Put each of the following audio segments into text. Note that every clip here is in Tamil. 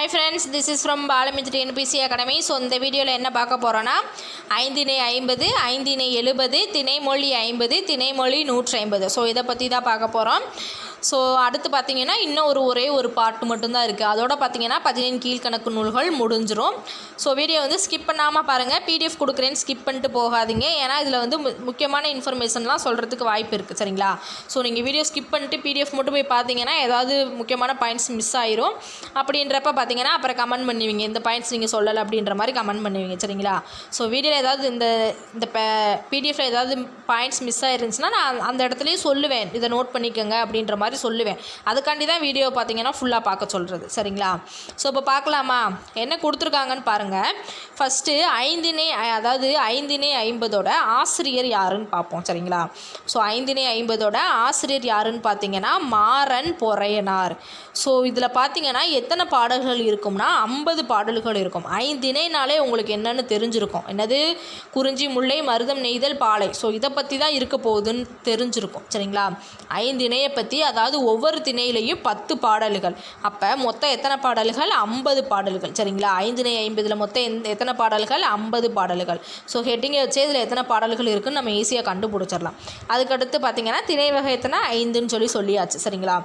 Hi friends this is from Balamitri NBC academy so இந்த வீடியோவில் என்ன பார்க்க போகிறோன்னா ஐந்தினை ஐம்பது ஐந்தினை எழுபது திணைமொழி ஐம்பது திணைமொழி நூற்றி ஐம்பது ஸோ இதை பற்றி தான் பார்க்க போகிறோம் ஸோ அடுத்து பார்த்தீங்கன்னா இன்னும் ஒரு ஒரே ஒரு பாட்டு மட்டும்தான் இருக்குது அதோட பார்த்தீங்கன்னா பதினேழு கீழ்கணக்கு நூல்கள் முடிஞ்சிரும். ஸோ வீடியோ வந்து ஸ்கிப் பண்ணாமல் பாருங்கள் பிடிஎஃப் கொடுக்குறேன்னு ஸ்கிப் பண்ணிட்டு போகாதீங்க. ஏன்னா இதில் வந்து மு- முக்கியமான இன்ஃபர்மேஷன்லாம் சொல்கிறதுக்கு வாய்ப்பு இருக்குது சரிங்களா? ஸோ நீங்கள் வீடியோ ஸ்கிப் பண்ணிட்டு பிடிஎஃப் மட்டும் போய் பார்த்தீங்கன்னா ஏதாவது முக்கியமான பாயிண்ட்ஸ் மிஸ் ஆயிரும். அப்படின்றப்ப பார்த்தீங்கன்னா அப்புறம் கமெண்ட் பண்ணுவீங்க. இந்த பாயிண்ட்ஸ் நீங்கள் சொல்லலை அப்படின்ற மாதிரி கமெண்ட் பண்ணுவீங்க. சரிங்களா? ஸோ வீடியோவில் ஏதாவது இந்த இந்த பிடிஎஃப்ல ஏதாவது பாயிண்ட்ஸ் மிஸ் ஆயிருந்துச்சுன்னா நான் அந்த இடத்துலையே சொல்லுவேன். இதை நோட் பண்ணிக்கோங்க அப்படின்ற மாதிரி சொல்லுவேன். அதுக்காண்டி தான் வீடியோ பார்த்தீங்கன்னா ஃபுல்லாக பார்க்க சொல்கிறது சரிங்களா? ஸோ இப்போ பார்க்கலாமா? என்ன கொடுத்துருக்காங்கன்னு பாருங்கள் ஃபஸ்ட்டு ஐந்தினை அதாவது ஐந்தினை ஐம்பதோட ஆசிரியர் யாருன்னு பார்ப்போம். சரிங்களா? ஸோ ஐந்தினை ஐம்பதோட ஆசிரியர் யாருன்னு பார்த்தீங்கன்னா மாறன் பொறையனார். ஸோ இதில் பார்த்தீங்கன்னா எத்தனை பாடல்கள் இருக்கும்னா ஐம்பது பாடல்கள் இருக்கும். ஐந்தினைனாலே உங்களுக்கு என்னென்னு தெரிஞ்சிருக்கும். என்னது? குறிஞ்சி முல்லை மருதம் நெய்தல் பாலை. ஸோ இதை பற்றி தான் இருக்க போகுதுன்னு தெரிஞ்சிருக்கும். சரிங்களா? ஐந்து பற்றி அதாவது அதாவது ஒவ்வொரு திணையிலையும் பத்து பாடல்கள். அப்போ மொத்தம் எத்தனை பாடல்கள்? ஐம்பது பாடல்கள். சரிங்களா? ஐந்து நெய் ஐம்பதில் மொத்தம் எந்த எத்தனை பாடல்கள்? ஐம்பது பாடல்கள். ஸோ ஹெட்டிங்கை வச்சு இதில் எத்தனை பாடல்கள் இருக்குன்னு நம்ம ஈஸியாக கண்டுபிடிச்சிடலாம். அதுக்கடுத்து பார்த்தீங்கன்னா திணை வகை எத்தனை ஐந்துன்னு சொல்லி சொல்லியாச்சு. சரிங்களா?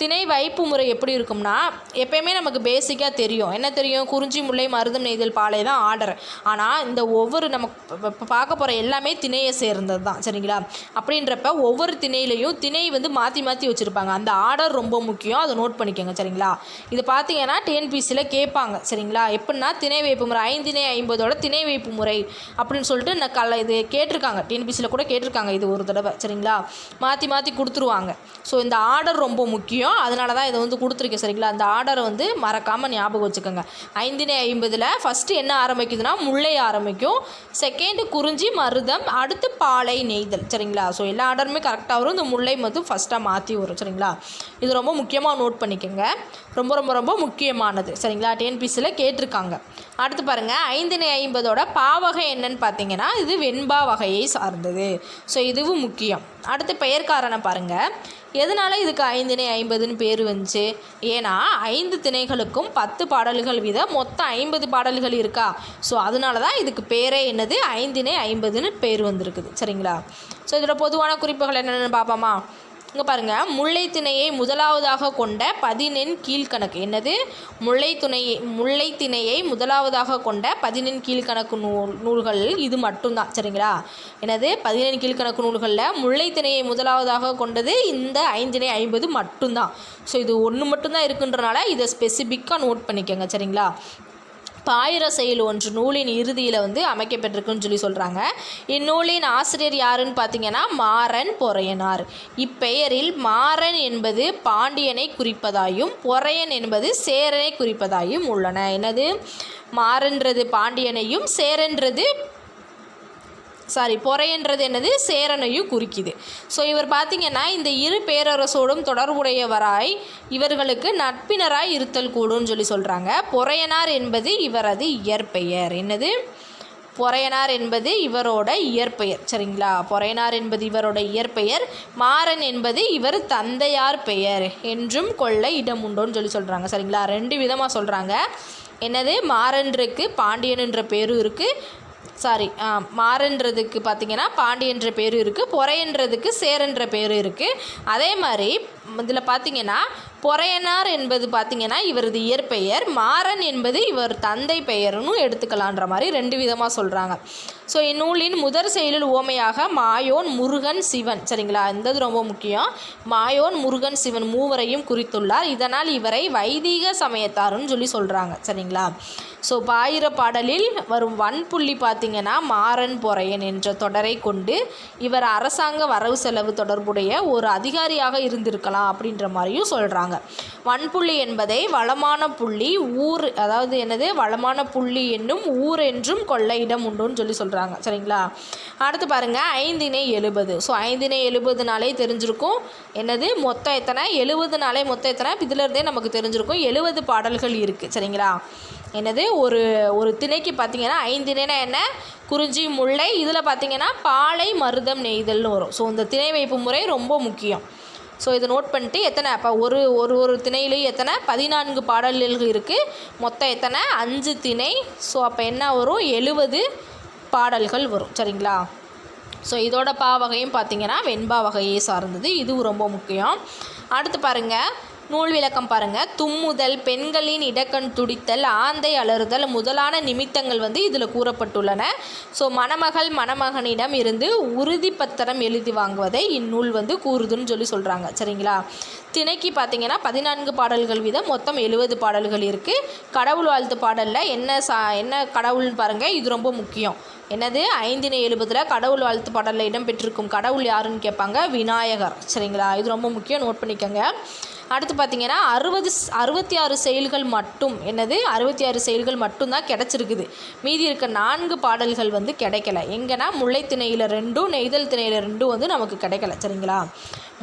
திணை வைப்பு முறை எப்படி இருக்கும்னா எப்பயுமே நமக்கு பேசிக்காக தெரியும். என்ன தெரியும்? குறிஞ்சி முல்லை மருதம் நெய்தல் பாலை தான் ஆர்டர் ஆனால் இந்த ஒவ்வொரு நம்ம இப்போ பார்க்க போகிற எல்லாமே திணையை சேர்ந்தது தான். சரிங்களா? அப்படின்றப்ப ஒவ்வொரு திணையிலையும் திணை வந்து மாற்றி மாற்றி வச்சுருப்பாங்க. அந்த ஆர்டர் ரொம்ப முக்கியம். அதை நோட் பண்ணிக்கோங்க. சரிங்களா? இது பார்த்தீங்கன்னா டிஎன்பிசியில் கேட்பாங்க. சரிங்களா? எப்படின்னா திணை வைப்பு முறை ஐந்திணை ஐம்பதோட திணை வைப்பு முறை அப்படின்னு சொல்லிட்டு நான் கல இது கேட்டிருக்காங்க. டிஎன்பிசியில் கூட கேட்டிருக்காங்க இது ஒரு தடவை. சரிங்களா? மாற்றி மாற்றி கொடுத்துருவாங்க. ஸோ இந்த ஆர்டர் ரொம்ப முக்கியம். அதனால தான் இதை வந்து கொடுத்துருக்கேன் சரிங்களா? அந்த ஆர்டரை வந்து மறக்காமல் ஞாபகம் வச்சுக்கோங்க. ஐந்தினை ஐம்பதில் ஃபஸ்ட்டு என்ன ஆரம்பிக்குதுன்னா முல்லை ஆரம்பிக்கும். செகண்டு குறிஞ்சி மருதம் அடுத்து பாலை நெய்தல் சரிங்களா? ஸோ எல்லா ஆர்டருமே கரெக்டாக வரும். இந்த முல்லை மட்டும் ஃபஸ்ட்டாக மாற்றி வரும் சரிங்களா? இது ரொம்ப முக்கியமாக நோட் பண்ணிக்கோங்க. ரொம்ப ரொம்ப ரொம்ப முக்கியமானது. சரிங்களா? டிஎன்பிசியில் கேட்டிருக்காங்க. அடுத்து பாருங்கள் ஐந்தினை ஐம்பதோட பாவகை என்னன்னு பார்த்தீங்கன்னா இது வெண்பா வகையை சார்ந்தது. ஸோ இதுவும் முக்கியம். அடுத்து பெயர் காரணம் பாருங்கள் எதனால இதுக்கு ஐந்திணை ஐம்பதுன்னு பேர் வந்துச்சு? ஏன்னா ஐந்து திணைகளுக்கும் பத்து பாடல்கள் வீதம் மொத்தம் ஐம்பது பாடல்கள் இருக்கா? ஸோ அதனால தான் இதுக்கு பேரே என்னது? ஐந்திணை ஐம்பதுன்னு பேர் வந்திருக்குது. சரிங்களா? ஸோ இதோட பொதுவான குறிப்புகள் என்னென்னு பார்ப்போமா இங்கே பாருங்கள் முல்லை திணையை முதலாவதாக கொண்ட பதினெண் கீழ்கணக்கு. என்னது? முல்லை துணையை முல்லை திணையை முதலாவதாக கொண்ட பதினெண் கீழ்கணக்கு நூல் நூல்கள் இது மட்டும்தான். சரிங்களா? என்னது? பதினெண் கீழ்கணக்கு நூல்களில் முல்லை திணையை முதலாவதாக கொண்டது இந்த ஐந்திணை ஐம்பது மட்டும்தான். ஸோ இது ஒன்று மட்டும்தான் இருக்குன்றனால இதை ஸ்பெசிஃபிக்காக நோட் பண்ணிக்கோங்க. சரிங்களா? பாயிர செயல் ஒன்று நூலின் இறுதியில் வந்து அமைக்கப்பட்டிருக்குன்னு சொல்லி சொல்கிறாங்க இந்நூலின் ஆசிரியர் யாருன்னு பார்த்தீங்கன்னா மாறன் பொறையனார். இப்பெயரில் மாறன் என்பது பாண்டியனை குறிப்பதாயும் பொறையன் என்பது சேரனை குறிப்பதாயும் உள்ளன. என்னது? மாறன்றது பாண்டியனையும் சேரன்றது சாரி பொறையன்றது என்னது? சேரனையும் குறிக்குது. ஸோ இவர் பார்த்தீங்கன்னா இந்த இரு பேரரசோடும் தொடர்புடையவராய் இவர்களுக்கு நட்பினராய் இருத்தல் கூடும்னு சொல்லி சொல்கிறாங்க பொறையனார் என்பது இவரது இயற்பெயர். என்னது? பொறையனார் என்பது இவரோட இயற்பெயர். சரிங்களா? பொறையனார் என்பது இவரோட இயற்பெயர். மாறன் என்பது இவர் தந்தையார் பெயர். என்றும் கொள்ள இடம் உண்டோன்னு சொல்லி சொல்கிறாங்க சரிங்களா? ரெண்டு விதமாக சொல்கிறாங்க என்னது? மாறன்றுக்கு பாண்டியனுன்ற பேரும் இருக்குது சாரி மாறன்றதுக்கு பார்த்தீங்கன்னா பாண்டியன்ற பேர் இருக்குது பொறைன்றதுக்கு சேரன்ற பேர் இருக்குது அதே மாதிரி இதில் பார்த்தீங்கன்னா பொறையனார் என்பது பார்த்தீங்கன்னா இவரது இயற்பெயர். மாறன் என்பது இவர் தந்தை பெயர்னு எடுத்துக்கலான்ற மாதிரி ரெண்டு விதமாக சொல்கிறாங்க ஸோ இந்நூலின் முதற் செயலில் ஓமையாக மாயோன் முருகன் சிவன். சரிங்களா? இந்த ரொம்ப முக்கியம். மாயோன் முருகன் சிவன் மூவரையும் குறித்துள்ளார். இதனால் இவரை வைதீக சமயத்தாருன்னு சொல்லி சொல்கிறாங்க சரிங்களா? ஸோ பாயிர பாடலில் வரும் வன்புள்ளி பார்த்தீங்கன்னா மாறன் பொறையன் என்ற தொடரை கொண்டு இவர் அரசாங்க வரவு செலவு தொடர்புடைய ஒரு அதிகாரியாக இருந்திருக்கலாம். அப்படின்ற மாதிரியும் சொல்கிறாங்க வன்புள்ளி என்பதை வளமான புள்ளி ஊர் அதாவது என்னது? வளமான புள்ளி என்னும் ஊர் என்றும் கொள்ள இடம் உண்டுன்னு சொல்லி சொல்கிறாங்க சரிங்களா? அடுத்து பாருங்கள் ஐந்தினை எழுபது. ஸோ ஐந்தினை எழுபதுனாலே தெரிஞ்சிருக்கும் என்னது? மொத்தம் எத்தனை? எழுபதுனாலே மொத்தம் எத்தனை? இதிலிருந்தே நமக்கு தெரிஞ்சிருக்கும் எழுபது பாடல்கள் இருக்குது சரிங்களா? என்னது? ஒரு ஒரு திணைக்கு பார்த்தீங்கன்னா ஐந்திணைனா என்ன? குறிஞ்சி முல்லை. இதில் பார்த்தீங்கன்னா பாலை மருதம் நெய்தல்னு வரும். ஸோ இந்த திணை வைப்பு முறை ரொம்ப முக்கியம். ஸோ இதை நோட் பண்ணிட்டு எத்தனை அப்போ ஒரு ஒரு ஒரு திணையிலையும் எத்தனை? பதினான்கு பாடல்கள் இருக்குது மொத்தம் எத்தனை? அஞ்சு திணை. ஸோ அப்போ என்ன வரும்? எழுபது பாடல்கள் வரும். சரிங்களா? ஸோ இதோட பா வகையும் பார்த்தீங்கன்னா வெண்பா வகையை சார்ந்தது. இதுவும் ரொம்ப முக்கியம். அடுத்து பாருங்கள் நூல் விளக்கம் பாருங்கள் தும்முதல் பெண்களின் இடக்கண் துடித்தல் ஆந்தை அலறுதல் முதலான நிமித்தங்கள் வந்து இதில் கூறப்பட்டுள்ளன. ஸோ மணமகள் மணமகனிடம் இருந்து உறுதி பத்திரம் எழுதி வாங்குவதை இந்நூல் வந்து கூறுதுன்னு சொல்லி சொல்கிறாங்க சரிங்களா? திணைக்கு பார்த்தீங்கன்னா பதினான்கு பாடல்கள் வீதம் மொத்தம் எழுபது பாடல்கள் இருக்குது கடவுள் வாழ்த்து பாடலில் என்ன சா என்ன கடவுள்னு பாருங்கள் இது ரொம்ப முக்கியம். என்னது? ஐந்தினை எழுபதில் கடவுள் வாழ்த்து பாடலில் இடம்பெற்றிருக்கும் கடவுள் யாருன்னு கேட்பாங்க? விநாயகர். சரிங்களா? இது ரொம்ப முக்கியம் நோட் பண்ணிக்கோங்க. அடுத்து பார்த்தீங்கன்னா அறுபது அறுபத்தி ஆறு செயல்கள் மட்டும் என்னது? அறுபத்தி ஆறு செயல்கள் மட்டும்தான் கிடச்சிருக்குது. மீதி இருக்க நான்கு பாடல்கள் வந்து கிடைக்கல. எங்கன்னா முல்லை திணையில் ரெண்டும் நெய்தல் திணையில் ரெண்டும் வந்து நமக்கு கிடைக்கல சரிங்களா?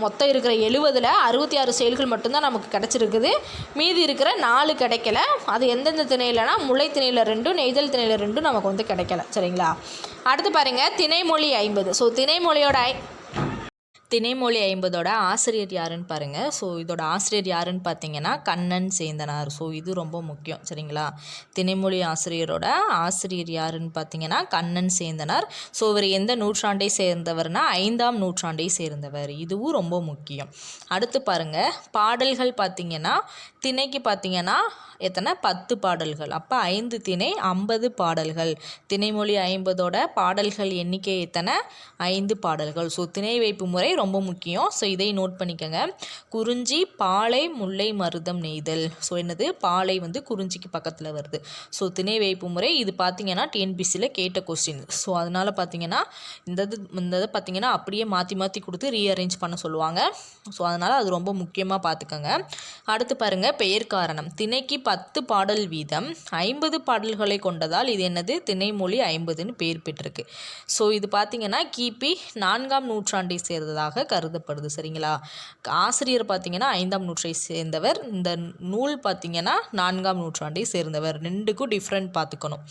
மொத்தம் இருக்கிற எழுவதில் அறுபத்தி ஆறு செயல்கள் மட்டும்தான் நமக்கு கிடச்சிருக்குது. மீதி இருக்கிற நாலு கிடைக்கல. அது எந்தெந்த திணையிலனா முல்லை திணையில் ரெண்டும் நெய்தல் திணையில் ரெண்டும் நமக்கு வந்து கிடைக்கல சரிங்களா? அடுத்து பாருங்கள் திணைமொழி ஐம்பது. ஸோ திணைமொழியோட ஐ திணைமொழி ஐம்பதோட ஆசிரியர் யாருன்னு பாருங்கள் ஸோ இதோட ஆசிரியர் யாருன்னு பார்த்தீங்கன்னா கண்ணன் சேந்தனார். ஸோ இது ரொம்ப முக்கியம். சரிங்களா? திணைமொழி ஆசிரியரோட ஆசிரியர் யாருன்னு பார்த்தீங்கன்னா கண்ணன் சேந்தனார். ஸோ இவர் எந்த நூற்றாண்டை சேர்ந்தவர்னா ஐந்தாம் நூற்றாண்டை சேர்ந்தவர். இதுவும் ரொம்ப முக்கியம். அடுத்து பாருங்கள் பாடல்கள் பார்த்தீங்கன்னா திணைக்கு பார்த்தீங்கன்னா எத்தனை? பத்து பாடல்கள். அப்போ ஐந்து திணை ஐம்பது பாடல்கள். திணைமொழி ஐம்பதோட பாடல்கள் எண்ணிக்கை எத்தனை? ஐந்து பாடல்கள். ஸோ திணை வைப்பு முறை ரொம்ப முக்கியம். ஸோ இதை நோட் பண்ணிக்கோங்க. குறிஞ்சி பாலை முல்லை மருதம் நெய்தல். ஸோ என்னது? பாலை வந்து குறிஞ்சிக்கு பக்கத்தில் வருது. ஸோ திணை வைப்பு முறை இது பார்த்தீங்கன்னா டிஎன்பிசியில் கேட்ட கொஸ்டின் ஸோ அதனால் பார்த்தீங்கன்னா இந்த இது இந்த இதை பார்த்தீங்கன்னா அப்படியே மாற்றி மாற்றி கொடுத்து ரீஅரேஞ்ச் பண்ண சொல்லுவாங்க. ஸோ அதனால் அது ரொம்ப முக்கியமாக பார்த்துக்கோங்க. அடுத்து பாருங்கள் பெயர் காரணம். திணைக்கு பத்து பாடல் வீதம். ஐம்பது பாடல்களை கொண்டதால் இது என்னது? திணைமொழி ஐம்பதுன்னு பெயர் பெற்றிருக்கு. ஸோ இது பார்த்திங்கன்னா கிபி நான்காம் நூற்றாண்டை சேர்ந்ததாக கருதப்படுது. சரிங்களா? ஆசிரியர் பார்த்திங்கன்னா ஐந்தாம் நூற்றை சேர்ந்தவர். இந்த நூல் பார்த்தீங்கன்னா நான்காம் நூற்றாண்டை சேர்ந்தவர். ரெண்டுக்கும் டிஃப்ரெண்ட் பார்த்துக்கணும்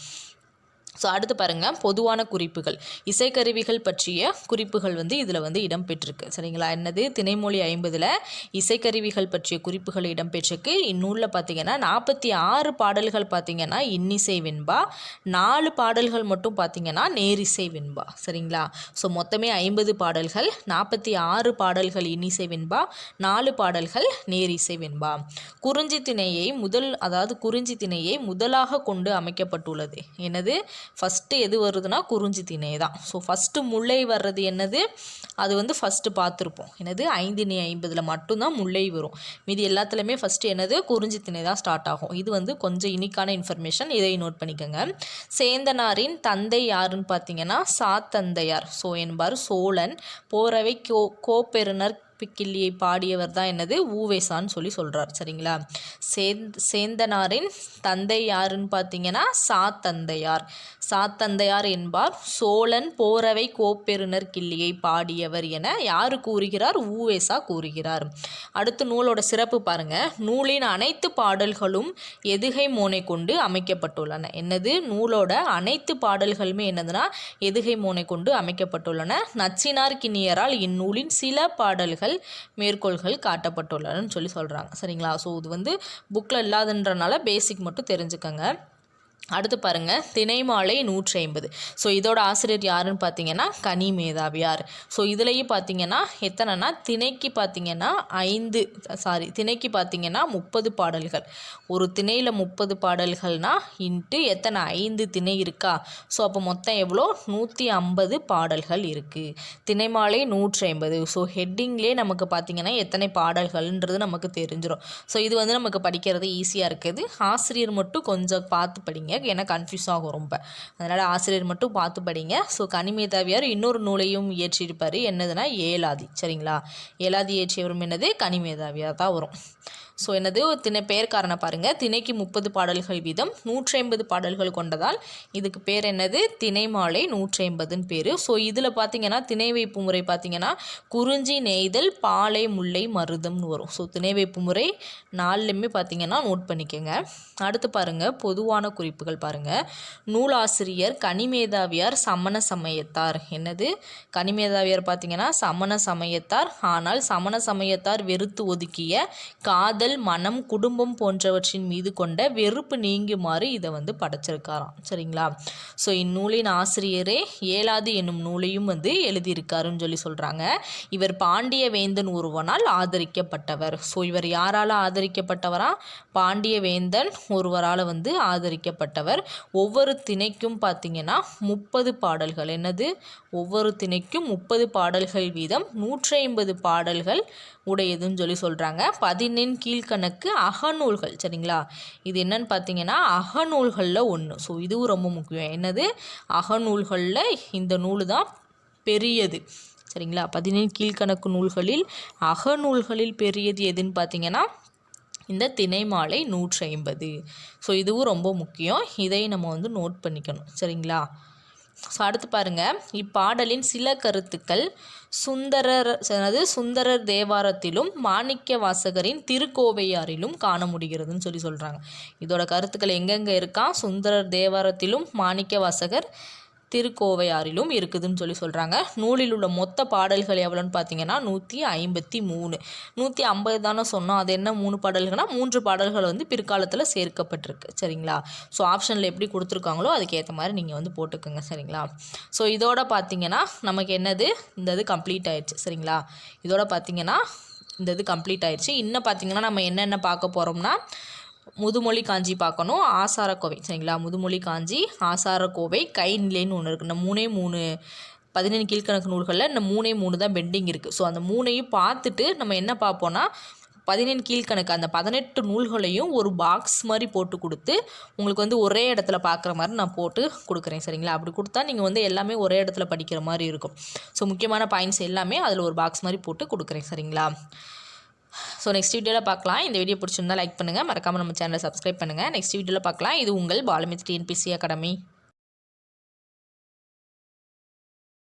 ஸோ அடுத்து பாருங்கள் பொதுவான குறிப்புகள். இசைக்கருவிகள் பற்றிய குறிப்புகள் வந்து இதில் வந்து இடம்பெற்றிருக்கு. சரிங்களா? என்னது? திணைமொழி ஐம்பதில் இசைக்கருவிகள் பற்றிய குறிப்புகள் இடம்பெற்றிருக்கு. இந்நூலில் பார்த்தீங்கன்னா நாற்பத்தி ஆறு பாடல்கள் பார்த்தீங்கன்னா இன்னிசை வெண்பா. நாலு பாடல்கள் மட்டும் பார்த்தீங்கன்னா நேரிசை வெண்பா. சரிங்களா? ஸோ மொத்தமே ஐம்பது பாடல்கள் நாற்பத்தி ஆறு பாடல்கள் இன்னிசை வெண்பா நாலு பாடல்கள் நேரிசை வெண்பா. குறிஞ்சி திணையை முதல் அதாவது குறிஞ்சி திணையை முதலாக கொண்டு அமைக்கப்பட்டுள்ளது. என்னது? ஃபஸ்ட்டு எது வருதுன்னா குறிஞ்சி திணை தான். ஸோ ஃபஸ்ட்டு முல்லை வர்றது என்னது? அது வந்து ஃபஸ்ட்டு பார்த்துருப்போம். என்னது? ஐந்தினி ஐம்பதில் மட்டும்தான் முல்லை வரும். மீதி எல்லாத்துலேயுமே ஃபஸ்ட்டு என்னது? குறிஞ்சி திணை தான் ஸ்டார்ட் ஆகும். இது வந்து கொஞ்சம் யூனிக்கான இன்ஃபர்மேஷன் இதை நோட் பண்ணிக்கோங்க. சேந்தனாரின் தந்தை யாருன்னு பார்த்தீங்கன்னா சாத்தந்தையார். ஸோ என்பார் சோழன். போரவை கோ கோப்பெருனர் கிள்ளியை பாடியவர் தான் என்னது? ஊவேசான்னு சொல்லி சொல்கிறார் சரிங்களா? சேந்த் சேந்தனாரின் தந்தை யாருன்னு பார்த்தீங்கன்னா சாத்தந்தையார். சாத்தந்தையார் என்பார். சோழன் போரவை கோப்பெருனர் கிள்ளியை பாடியவர் என யார் கூறுகிறார்? ஊவேசா கூறுகிறார். அடுத்து நூலோட சிறப்பு பாருங்கள் நூலின் அனைத்து பாடல்களும் எதுகை மோனை கொண்டு அமைக்கப்பட்டுள்ளன. என்னது? நூலோட அனைத்து பாடல்களுமே என்னதுன்னா எதுகை மோனை கொண்டு அமைக்கப்பட்டுள்ளன. நச்சினார் கிண்ணியரால் இந்நூலின் சில பாடல்கள் மேற்கோள்கள் காட்டப்பட்டுள்ளனன்னு சொல்லி சொல்கிறாங்க சரிங்களா? ஸோ இது வந்து புக்கில் இல்லாதன்றனால பேசிக் மட்டும் தெரிஞ்சுக்கங்க. அடுத்து பாருங்கள் தினைமாலை நூற்றி ஐம்பது ஸோ இதோட ஆசிரியர் யாருன்னு பார்த்தீங்கன்னா கனி மேதாவியார். ஸோ இதுலேயும் பார்த்தீங்கன்னா எத்தனைனா திணைக்கு பார்த்தீங்கன்னா ஐந்து சாரி திணைக்கு பார்த்தீங்கன்னா முப்பது பாடல்கள். ஒரு திணையில் முப்பது பாடல்கள்னா இன்ட்டு எத்தனை ஐந்து திணை இருக்கா? ஸோ அப்போ மொத்தம் எவ்வளோ? நூற்றி ஐம்பது பாடல்கள் இருக்குது திணைமாலை நூற்றி ஐம்பது ஸோ ஹெட்டிங்லேயே நமக்கு பார்த்தீங்கன்னா எத்தனை பாடல்கள்ன்றது நமக்கு தெரிஞ்சிடும் ஸோ இது வந்து நமக்கு படிக்கிறது ஈஸியாக இருக்குது. ஆசிரியர் மட்டும் கொஞ்சம் பார்த்து படிங்க. ஏன்னா கன்ஃபியூஸ் ஆகும் ரொம்ப. அதனால் ஆசிரியர் மட்டும் பார்த்து படிங்க. ஸோ கனிமேதாவியார் இன்னொரு நூலையும் இயற்றியிருப்பார். என்னதுன்னா ஏலாதி. சரிங்களா? ஏலாதி இயற்றியவரும் என்னது? கனிமேதாவியாக தான் வரும். ஸோ என்னது? திணை பெயர்காரனை பாருங்கள் திணைக்கு முப்பது பாடல்கள் வீதம். நூற்றி ஐம்பது பாடல்கள் கொண்டதால் இதுக்கு பேர் என்னது? திணை மாலை நூற்றி ஐம்பதுன்னு பேர். ஸோ இதில் பார்த்தீங்கன்னா திணை வைப்பு முறை பார்த்தீங்கன்னா குறிஞ்சி நெய்தல் பாலை முல்லை மருதம்னு வரும். ஸோ திணை வைப்பு முறை நாலுலேயுமே பார்த்தீங்கன்னா நோட் பண்ணிக்கோங்க. அடுத்து பாருங்கள் பொதுவான குறிப்புகள் பாருங்கள் நூலாசிரியர் கனிமேதாவியார் சமண சமயத்தார். என்னது? கனிமேதாவியார் பார்த்தீங்கன்னா சமண சமயத்தார். ஆனால் சமண சமயத்தார் வெறுத்து ஒதுக்கிய காதல் மனம் குடும்பம் போன்றவற்றின் மீது கொண்ட வெறுப்பு நீங்குமாறு இதை வந்து படைச்சிருக்காராம். சரிங்களா? ஸோ இந்நூலின் ஆசிரியரே ஏலாது என்னும் நூலையும் வந்து எழுதியிருக்காருன்னு சொல்லி சொல்கிறாங்க இவர் பாண்டிய வேந்தன் ஒருவனால் ஆதரிக்கப்பட்டவர். ஸோ இவர் யாரால் ஆதரிக்கப்பட்டவரா? பாண்டிய வேந்தன் ஒருவரால் வந்து ஆதரிக்கப்பட்டவர். ஒவ்வொரு திணைக்கும் பார்த்தீங்கன்னா முப்பது பாடல்கள். என்னது? ஒவ்வொரு திணைக்கும் முப்பது பாடல்கள் வீதம் நூற்றி ஐம்பது பாடல்கள் உடையதுன்னு சொல்லி சொல்கிறாங்க பதினெண் கீழ் கீழ்கணக்கு அகநூல்கள் சரிங்களா? இது என்னன்னு பார்த்தீங்கன்னா அகநூல்களில் ஒன்று ஸோ இதுவும் ரொம்ப முக்கியம். என்னது? அகநூல்களில் இந்த நூல் தான் பெரியது. சரிங்களா? பதினேழு கீழ்கணக்கு நூல்களில் அகநூல்களில் பெரியது எதுன்னு பார்த்தீங்கன்னா இந்த திணைமாலை நூற்றி ஐம்பது ஸோ இதுவும் ரொம்ப முக்கியம். இதை நம்ம வந்து நோட் பண்ணிக்கணும். சரிங்களா? ஸோ அடுத்து பாருங்கள் இப்பாடலின் சில கருத்துக்கள். சுந்தரர் அதாவது சுந்தரர் தேவாரத்திலும் மாணிக்க வாசகரின் திருக்கோவையாரிலும் காண முடிகிறதுன்னு சொல்லி சொல்கிறாங்க இதோட கருத்துக்கள் எங்கெங்கே இருக்கா? சுந்தரர் தேவாரத்திலும் மாணிக்க வாசகர் திருக்கோவையாரிலும் இருக்குதுன்னு சொல்லி சொல்கிறாங்க நூலில் உள்ள மொத்த பாடல்கள் எவ்வளோன்னு பார்த்தீங்கன்னா நூற்றி ஐம்பத்தி மூணு. நூற்றி ஐம்பது தானே சொன்னோம். அது என்ன மூணு பாடல்கள்னா மூன்று பாடல்கள் வந்து பிற்காலத்தில் சேர்க்கப்பட்டிருக்கு. சரிங்களா? ஸோ ஆப்ஷனில் எப்படி கொடுத்துருக்காங்களோ அதுக்கேற்ற மாதிரி நீங்கள் வந்து போட்டுக்கோங்க. சரிங்களா? ஸோ இதோட பார்த்தீங்கன்னா நமக்கு என்னது? இந்த இது கம்ப்ளீட் ஆயிடுச்சு. சரிங்களா? இதோட பார்த்தீங்கன்னா இந்த இது கம்ப்ளீட் ஆயிடுச்சு. இன்னும் பார்த்தீங்கன்னா நம்ம என்னென்ன பார்க்க போகிறோம்னா முதுமொழி காஞ்சி பார்க்கணும் ஆசாரக்கோவை. சரிங்களா? முதுமொழி காஞ்சி ஆசாரக்கோவை கை நிலைன்னு ஒன்று இருக்குது இந்த மூணே மூணு பதினேழு கீழ்கணக்கு நூல்களில் இந்த மூணே மூணு தான் பெண்டிங் இருக்குது ஸோ அந்த மூணையும் பார்த்துட்டு நம்ம என்ன பார்ப்போன்னா பதினேழு கீழ்கணக்கு அந்த பதினெட்டு நூல்களையும் ஒரு பாக்ஸ் மாதிரி போட்டு கொடுத்து உங்களுக்கு வந்து ஒரே இடத்துல பார்க்குற மாதிரி நான் போட்டு கொடுக்குறேன். சரிங்களா? அப்படி கொடுத்தா நீங்கள் வந்து எல்லாமே ஒரே இடத்துல படிக்கிற மாதிரி இருக்கும். ஸோ முக்கியமான பாயிண்ட்ஸ் எல்லாமே அதில் ஒரு பாக்ஸ் மாதிரி போட்டு கொடுக்குறேன். சரிங்களா? ஸோ நெக்ஸ்ட் வீடியோவில் பார்க்கலாம். இந்த வீடியோ பிடிச்சிருந்தா லைக் பண்ணுங்கள் மறக்காமல் நம்ம சேனலை சப்ஸ்கிரைப் பண்ணுங்கள் நெக்ஸ்ட் வீடியோவில் பார்க்கலாம். இது உங்கள் பாலமித்ரி என்பிசி அகாடமி